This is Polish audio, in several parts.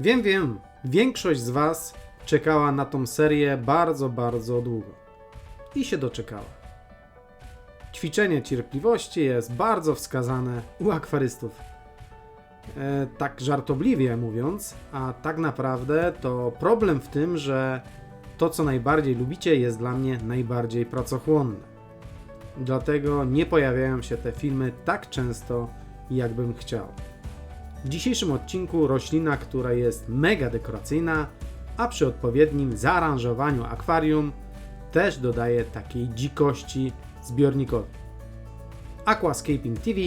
Wiem, wiem, większość z Was czekała na tą serię bardzo, bardzo długo. I się doczekała. Ćwiczenie cierpliwości jest bardzo wskazane u akwarystów. E, tak żartobliwie mówiąc, a tak naprawdę to problem w tym, że to, co najbardziej lubicie, jest dla mnie najbardziej pracochłonne. Dlatego nie pojawiają się te filmy tak często, jak bym chciał. W dzisiejszym odcinku roślina, która jest mega dekoracyjna, a przy odpowiednim zaaranżowaniu akwarium też dodaje takiej dzikości zbiornikowi. Aquascaping TV.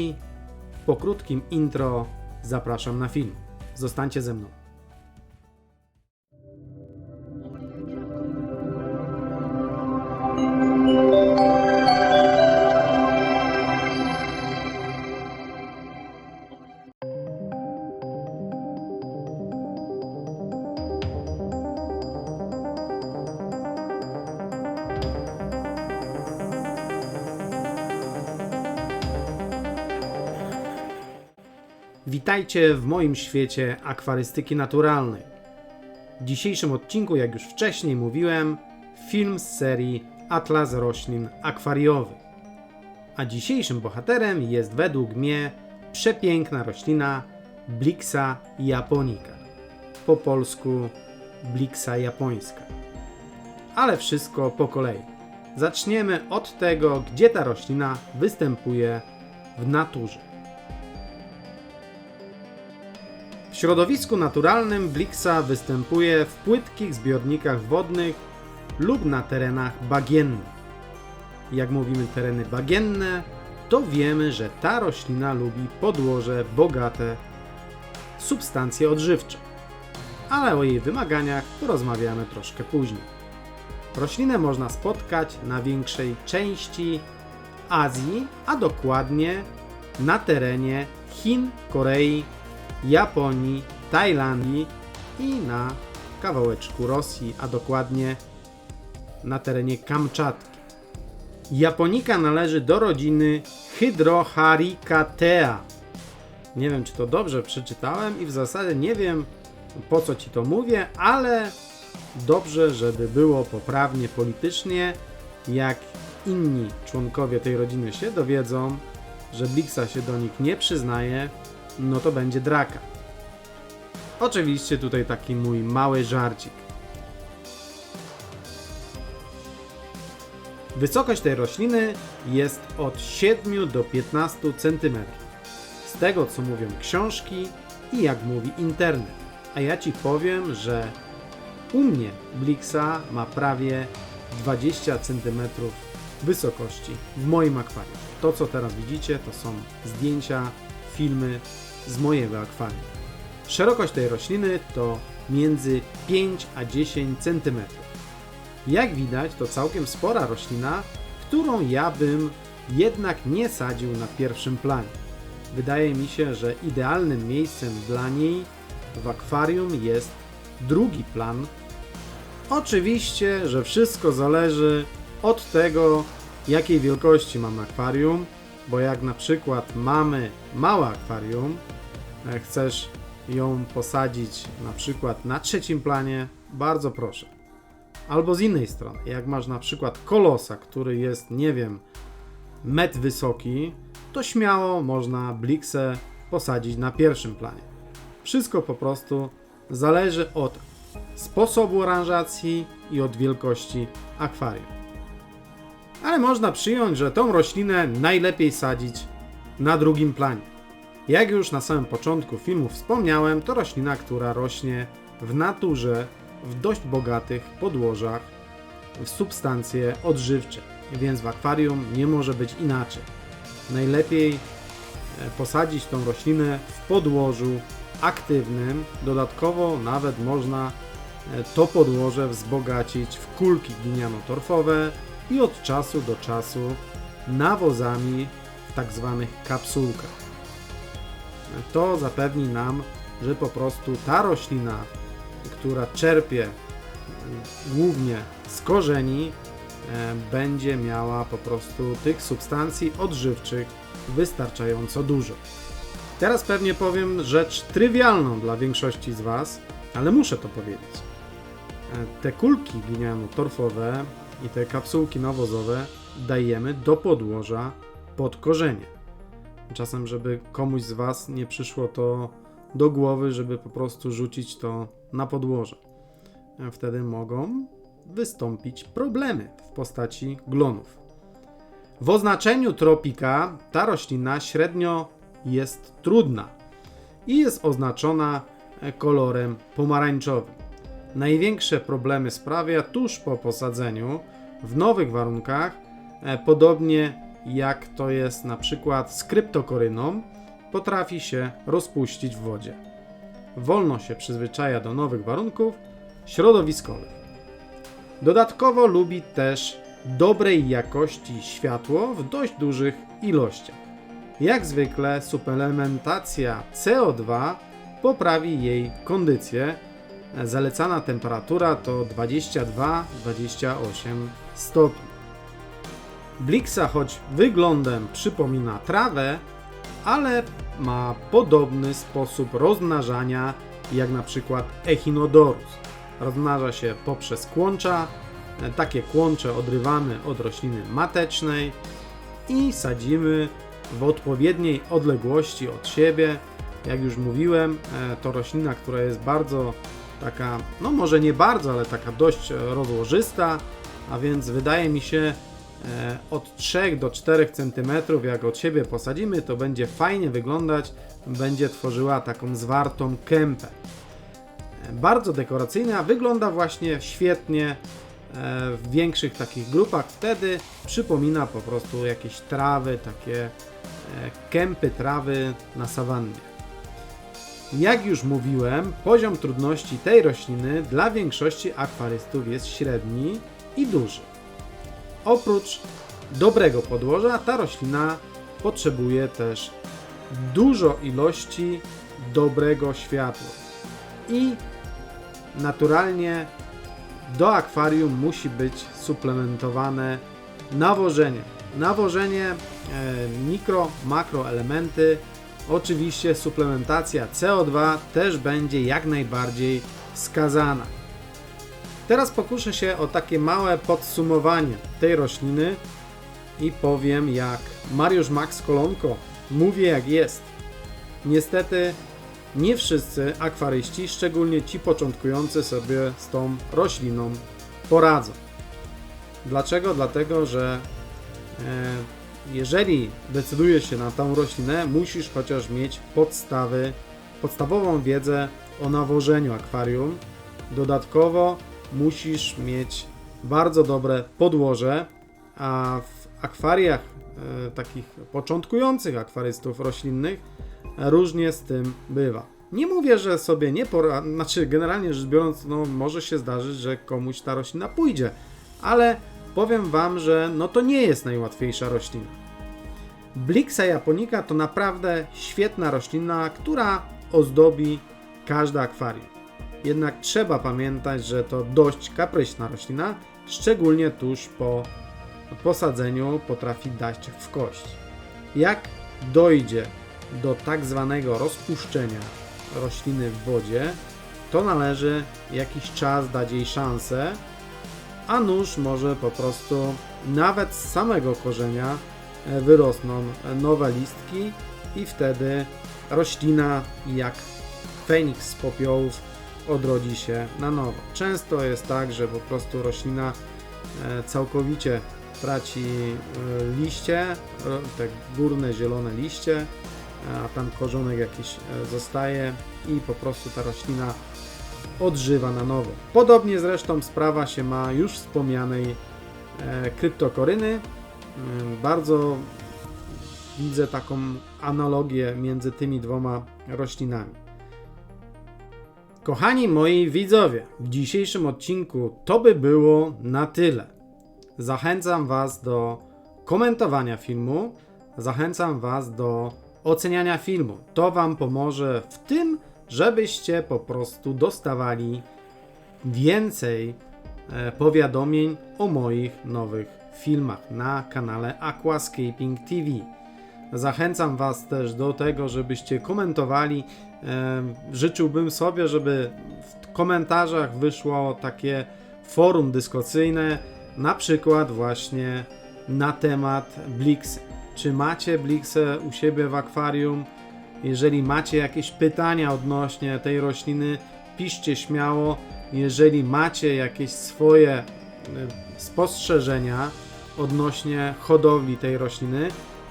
Po krótkim intro zapraszam na film. Zostańcie ze mną. Witajcie w moim świecie akwarystyki naturalnej. W dzisiejszym odcinku, jak już wcześniej mówiłem, film z serii Atlas roślin akwariowy. A dzisiejszym bohaterem jest według mnie przepiękna roślina Blixa japonica. Po polsku Blixa japońska. Ale wszystko po kolei. Zaczniemy od tego, gdzie ta roślina występuje w naturze. W środowisku naturalnym Blixa występuje w płytkich zbiornikach wodnych lub na terenach bagiennych. Jak mówimy tereny bagienne, to wiemy, że ta roślina lubi podłoże bogate substancje odżywcze. Ale o jej wymaganiach porozmawiamy troszkę później. Roślinę można spotkać na większej części Azji, a dokładnie na terenie Chin, Korei, Japonii, Tajlandii i na kawałeczku Rosji, a dokładnie na terenie Kamczatki. Japonika należy do rodziny Hydroharicatea. Nie wiem, czy to dobrze przeczytałem i w zasadzie nie wiem, po co ci to mówię, ale dobrze, żeby było poprawnie politycznie, jak inni członkowie tej rodziny się dowiedzą, że Blixa się do nich nie przyznaje, no to będzie draka. Oczywiście tutaj taki mój mały żarcik. Wysokość tej rośliny jest od 7 do 15 cm. Z tego co mówią książki i jak mówi internet. A ja ci powiem, że u mnie Blixa ma prawie 20 cm wysokości w moim akwarium. To co teraz widzicie to są zdjęcia, filmy z mojego akwarium. Szerokość tej rośliny to między 5 a 10 cm. Jak widać, to całkiem spora roślina, którą ja bym jednak nie sadził na pierwszym planie. Wydaje mi się, że idealnym miejscem dla niej w akwarium jest drugi plan. Oczywiście, że wszystko zależy od tego, jakiej wielkości mamy akwarium, bo jak na przykład mamy małe akwarium, chcesz ją posadzić na przykład na trzecim planie, bardzo proszę. Albo z innej strony, jak masz na przykład kolosa, który jest, nie wiem, metr wysoki, to śmiało można bliksę posadzić na pierwszym planie. Wszystko po prostu zależy od sposobu aranżacji i od wielkości akwarium. Ale można przyjąć, że tą roślinę najlepiej sadzić na drugim planie. Jak już na samym początku filmu wspomniałem, to roślina, która rośnie w naturze w dość bogatych podłożach w substancje odżywcze, więc w akwarium nie może być inaczej. Najlepiej e, posadzić tą roślinę w podłożu aktywnym. Dodatkowo nawet można e, to podłoże wzbogacić w kulki gliniano-torfowe i od czasu do czasu nawozami w tak zwanych kapsułkach. To zapewni nam, że po prostu ta roślina, która czerpie mm, głównie z korzeni, e, będzie miała po prostu tych substancji odżywczych wystarczająco dużo. Teraz pewnie powiem rzecz trywialną dla większości z Was, ale muszę to powiedzieć. E, Te kulki gliniano-torfowe i te kapsułki nawozowe dajemy do podłoża pod korzenie. Czasem, żeby komuś z Was nie przyszło to do głowy, żeby po prostu rzucić to na podłoże. Wtedy mogą wystąpić problemy w postaci glonów. W oznaczeniu tropika ta roślina średnio jest trudna i jest oznaczona kolorem pomarańczowym. Największe problemy sprawia tuż po posadzeniu w nowych warunkach, e, podobnie jak to jest na przykład z kryptokoryną, potrafi się rozpuścić w wodzie. Wolno się przyzwyczaja do nowych warunków środowiskowych. Dodatkowo lubi też dobrej jakości światło w dość dużych ilościach. Jak zwykle suplementacja CO2 poprawi jej kondycję. Zalecana temperatura to 22-28 stopni. Blixa choć wyglądem przypomina trawę, ale ma podobny sposób rozmnażania jak na przykład Echinodorus. Rozmnaża się poprzez kłącza. E, Takie kłącze odrywamy od rośliny matecznej i sadzimy w odpowiedniej odległości od siebie. Jak już mówiłem, e, to roślina, która jest bardzo taka, no może nie bardzo, ale taka dość e, rozłożysta, a więc wydaje mi się od 3 do 4 cm, jak od siebie posadzimy, to będzie fajnie wyglądać, będzie tworzyła taką zwartą kępę. E, Bardzo dekoracyjna, wygląda właśnie świetnie e, w większych takich grupach. Wtedy przypomina po prostu jakieś trawy, takie e, kępy trawy na sawannie. Jak już mówiłem, poziom trudności tej rośliny dla większości akwarystów jest średni i duży. Oprócz dobrego podłoża, ta roślina potrzebuje też dużo ilości dobrego światła. I naturalnie do akwarium musi być suplementowane nawożenie. Nawożenie, e, mikro, makroelementy, oczywiście suplementacja CO2 też będzie jak najbardziej wskazana. Teraz pokuszę się o takie małe podsumowanie tej rośliny i powiem jak Mariusz Max Kolonko mówi jak jest. Niestety nie wszyscy akwaryści, szczególnie ci początkujący sobie z tą rośliną poradzą. Dlaczego? Dlatego, że e, jeżeli decydujesz się na tą roślinę, musisz chociaż mieć podstawy, podstawową wiedzę o nawożeniu akwarium. Dodatkowo musisz mieć bardzo dobre podłoże, a w akwariach e, takich początkujących akwarystów roślinnych różnie z tym bywa. Nie mówię, że sobie nie pora, znaczy generalnie rzecz biorąc, no może się zdarzyć, że komuś ta roślina pójdzie, ale powiem Wam, że no to nie jest najłatwiejsza roślina. Blixa japonica to naprawdę świetna roślina, która ozdobi każde akwarium. Jednak trzeba pamiętać, że to dość kapryśna roślina, szczególnie tuż po posadzeniu potrafi dać w kość. Jak dojdzie do tak zwanego rozpuszczenia rośliny w wodzie, to należy jakiś czas dać jej szansę, a nóż może po prostu nawet z samego korzenia e, wyrosną nowe listki i wtedy roślina jak feniks z popiołów odrodzi się na nowo. Często jest tak, że po prostu roślina e, całkowicie traci e, liście, te górne zielone liście, a tam korzonek jakiś e, zostaje i po prostu ta roślina odżywa na nowo. Podobnie zresztą sprawa się ma już wspomnianej e, kryptokoryny. Bardzo widzę taką analogię między tymi dwoma roślinami. Kochani moi widzowie, w dzisiejszym odcinku to by było na tyle. Zachęcam Was do komentowania filmu, zachęcam Was do oceniania filmu. To Wam pomoże w tym, żebyście po prostu dostawali więcej e, powiadomień o moich nowych filmach na kanale Aquascaping TV. Zachęcam Was też do tego, żebyście komentowali. Życzyłbym sobie, żeby w komentarzach wyszło takie forum dyskusyjne, na przykład właśnie na temat Blixy. Czy macie Blixę u siebie w akwarium? Jeżeli macie jakieś pytania odnośnie tej rośliny, piszcie śmiało. Jeżeli macie jakieś swoje spostrzeżenia odnośnie hodowli tej rośliny,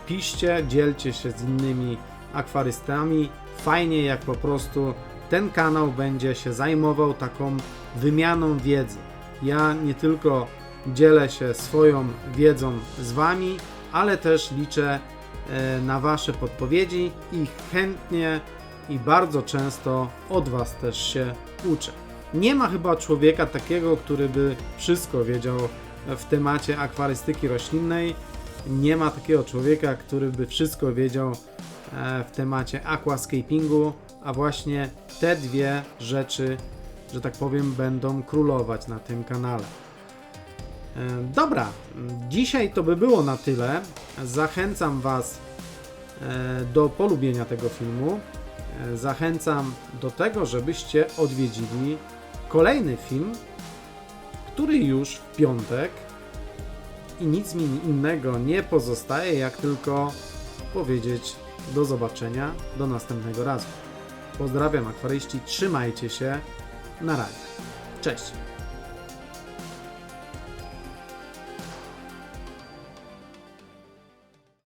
piszcie, dzielcie się z innymi akwarystami. Fajnie, jak po prostu ten kanał będzie się zajmował taką wymianą wiedzy. Ja nie tylko dzielę się swoją wiedzą z Wami, ale też liczę e, na Wasze podpowiedzi i chętnie i bardzo często od Was też się uczę. Nie ma chyba człowieka takiego, który by wszystko wiedział w temacie akwarystyki roślinnej. Nie ma takiego człowieka, który by wszystko wiedział e, w temacie aquascapingu, a właśnie te dwie rzeczy, że tak powiem, będą królować na tym kanale. E, Dobra, dzisiaj to by było na tyle. Zachęcam Was e, do polubienia tego filmu. Zachęcam do tego, żebyście odwiedzili kolejny film, który już w piątek i nic mi innego nie pozostaje, jak tylko powiedzieć do zobaczenia, do następnego razu. Pozdrawiam akwaryści, trzymajcie się, na razie. Cześć!